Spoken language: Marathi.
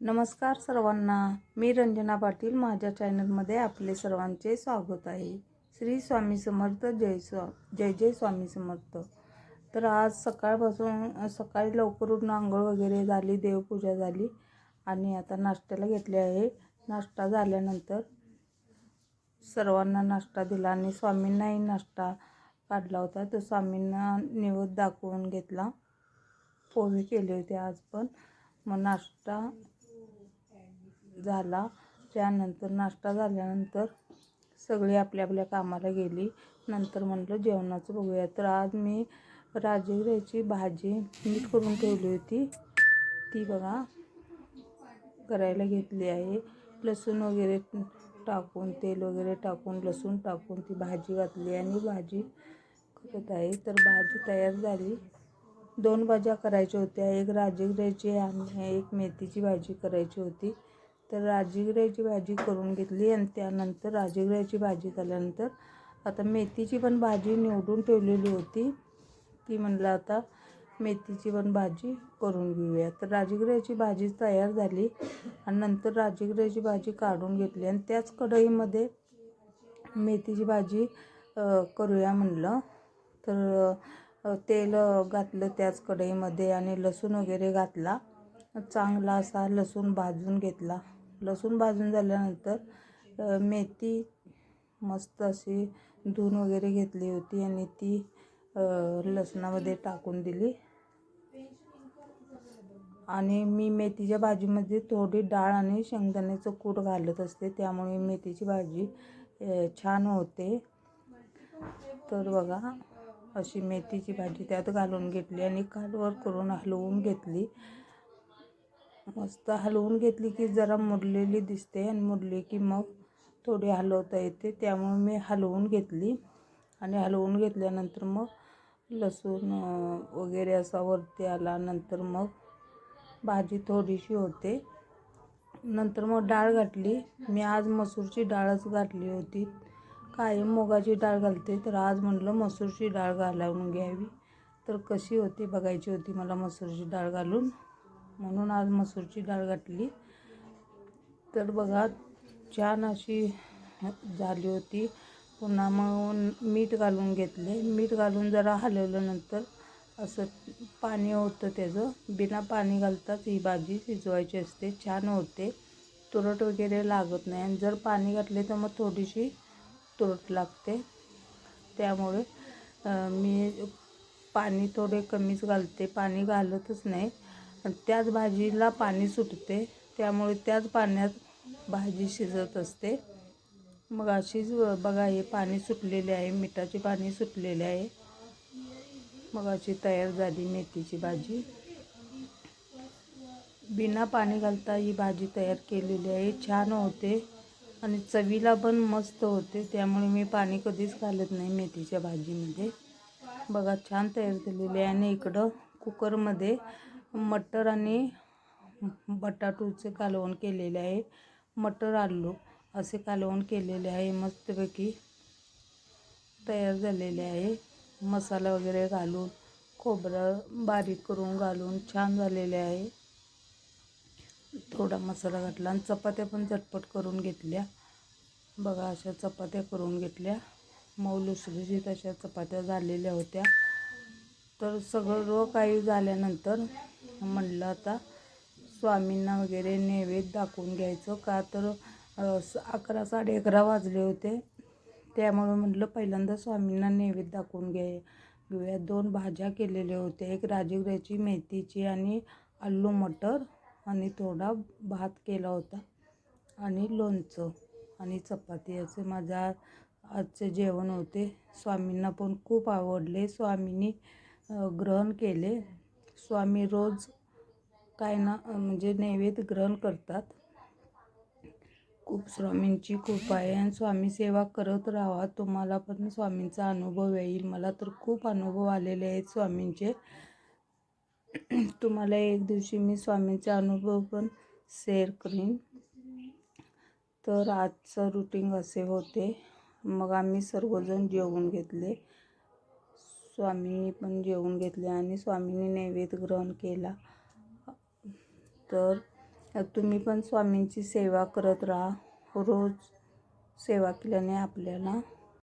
नमस्कार सर्वांना. मी रंजना पाटील. माझ्या चॅनलमध्ये आपले सर्वांचे स्वागत आहे. श्री स्वामी समर्थ जय स्वा जय जय स्वामी समर्थ. तर आज सकाळपासून सकाळी लवकर उठून आंघोळ वगैरे झाली देवपूजा झाली आणि आता नाश्त्याला घेतले आहे. नाश्ता झाल्यानंतर सर्वांना नाश्ता दिला आणि स्वामींनाही नाश्ता काढला होता. तर स्वामींना निवद दाखवून घेतला. पोहे केले होते आज पण. मग नाश्ता झाला. त्यानंतर नाश्ता झाल्यानंतर सगळी आपल्या आपल्या कामाला गेली. नंतर म्हटलं जेवणाचं बघूया. तर आज मी राजगिऱ्याची भाजी मीठ करून ठेवली होती. ती बघा करायला घेतली आहे. लसूण वगैरे टाकून तेल वगैरे टाकून लसूण टाकून ती भाजी घातली आणि भाजी करत आहे. तर भाजी तयार झाली. दोन भाज्या करायच्या होत्या. एक राजगिऱ्याची आणि एक मेथीची भाजी करायची होती. तर राजगिऱ्याची भाजी करून घेतली आणि त्यानंतर राजगिऱ्याची भाजी झाल्यानंतर आता मेथीची पण भाजी निवडून ठेवलेली होती. ती म्हणलं आता मेथीची पण भाजी करून घेऊया. तर राजगिऱ्याची भाजी तयार झाली आणि नंतर राजगिऱ्याची भाजी काढून घेतली आणि त्याच कढईमध्ये मेथीची भाजी करूया म्हणलं. तर तेल घातलं त्याच कढईमध्ये आणि लसूण वगैरे घातला. चांगला असा लसूण भाजून घेतला. लसूण भाजून झाल्यानंतर मेथी मस्त अशी धुवून वगैरे घेतली होती आणि ती लसणामध्ये टाकून दिली. आणि मी मेथीच्या भाजीमध्ये थोडी डाळ आणि शेंगदाण्याचं कूट घालत असते त्यामुळे मेथीची भाजी छान होते. तर बघा अशी मेथीची भाजी त्यात घालून घेतली आणि कालवर करून हलवून घेतली. मस्त हलवून घेतली की जरा मुरलेली दिसते आणि मुरली की मग थोडी हलवता येते. त्यामुळे मी हलवून घेतली. आणि हलवून घेतल्यानंतर मग लसूण वगैरे असा वरती आला नंतर मग भाजी थोडीशी होते. नंतर मग डाळ घातली. मी आज मसूरची डाळच घातली होती. कायम मुगाची डाळ घालते. तर आज म्हटलं मसूरची डाळ घालावून घ्यावी. तर कशी होती बघायची होती मला मसूरची डाळ घालून. म्हणून आज मसूरची डाळ घातली. तर बघा छान अशी झाली होती. पुन्हा मग मीठ घालून घेतले. मीठ घालून जरा हलवल्यानंतर असं पाणी होतं त्याचं. बिना पाणी घालताच ही भाजी शिजवायची असते. छान होते तुरट वगैरे लागत नाही. आणि जर पाणी घातले तर मग थोडीशी तुरट लागते. त्यामुळे मी पाणी थोडे कमीच घालते. पाणी घालतच नाही. आणि त्याच भाजीला पाणी सुटते त्यामुळे त्याच पाण्यात भाजी शिजत असते. मग अशीच बघा हे पाणी सुटलेले आहे मिठाचे पाणी सुटलेले आहे. मग अशी तयार झाली मेथीची भाजी. बिना पाणी घालता ही भाजी तयार केलेली आहे. छान होते आणि चवीला पण मस्त होते. त्यामुळे मी पाणी कधीच घालत नाही मेथीच्या भाजीमध्ये. बघा छान तयार झालेली आहे आणि इकडं कुकरमध्ये मटर आणि बटाटूचे कालवण केलेले आहे. मटर आलू असे कालवण केलेले आहे. मस्तपैकी तयार झालेले आहे. मसाला वगैरे घालून खोबरं बारीक करून घालून छान झालेले आहे. थोडा मसाला घातला आणि चपात्या पण झटपट करून घेतल्या. बघा अशा चपात्या करून घेतल्या. मऊ लुसलुशीत अशा चपात्या झालेल्या होत्या. तर सगळं काही झाल्यानंतर म्हणलं आता स्वामींना वगैरे नैवेद्य दाखवून घ्यायचं. का तर अकरा साडे अकरा वाजले होते. त्यामुळे म्हटलं पहिल्यांदा स्वामींना नैवेद्य दाखवून घ्या घेऊया. दोन भाज्या केलेल्या होत्या एक राजगिऱ्याची मेथीची आणि आलू मटर आणि थोडा भात केला होता. आणि लोणचं आणि चपाती. असे माझ्या आजचे जेवण होते. स्वामींना पण खूप आवडले. स्वामींनी ग्रहण केले. स्वामी रोज काय ना म्हणजे नैवेद्य ग्रहण करतात. खूप स्वामींची खूप आहे आणि स्वामी सेवा करत राहा. तुम्हाला पण स्वामींचा अनुभव येईल. मला तर खूप अनुभव आलेले आहेत स्वामींचे. तुम्हाला एक दिवशी मी स्वामींचा अनुभव पण शेअर करीन. तर आजचं रुटीन असे होते. मग आम्ही सर्वजण जेवून घेतले. स्वामींनी पण जेवून घेतले आणि स्वामींनी नैवेद्य ग्रहण केला. तर तुम्ही पण स्वामींची सेवा करत राहा. रोज सेवा केल्याने आपल्याला